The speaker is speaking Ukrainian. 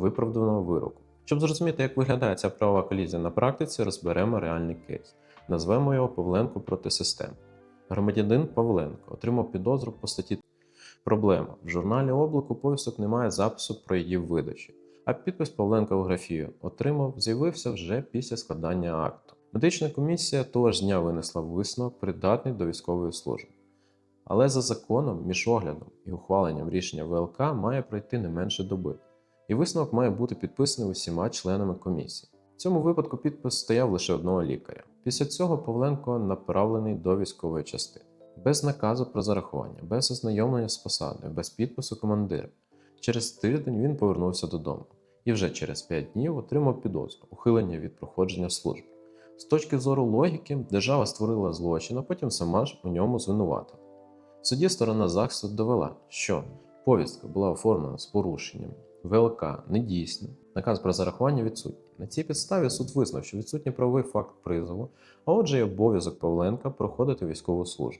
виправданого вироку. Щоб зрозуміти, як виглядає ця правова колізія на практиці, розберемо реальний кейс. Назвемо його Павленко проти системи. Громадянин Павленко отримав підозру по статті Проблема. В журналі обліку повісток немає запису про її видачу, а підпис Павленка у графію отримав, з'явився вже після складання акту. Медична комісія того ж дня винесла висновок придатний до військової служби. Але за законом, між оглядом і ухваленням рішення ВЛК має пройти не менше доби, і висновок має бути підписаний усіма членами комісії. В цьому випадку підпис стояв лише одного лікаря. Після цього Павленко направлений до військової частини. Без наказу про зарахування, без ознайомлення з посадою, без підпису командира. Через тиждень він повернувся додому і вже через 5 днів отримав підозру ухилення від проходження служби. З точки зору логіки, держава створила злочин, а потім сама ж у ньому звинуватила. В суді сторона захисту довела, що повістка була оформлена з порушенням, ВЛК недійсні, наказ про зарахування відсутній. На цій підставі суд визнав, що відсутній правовий факт призову, а отже, й обов'язок Павленка проходити військову службу.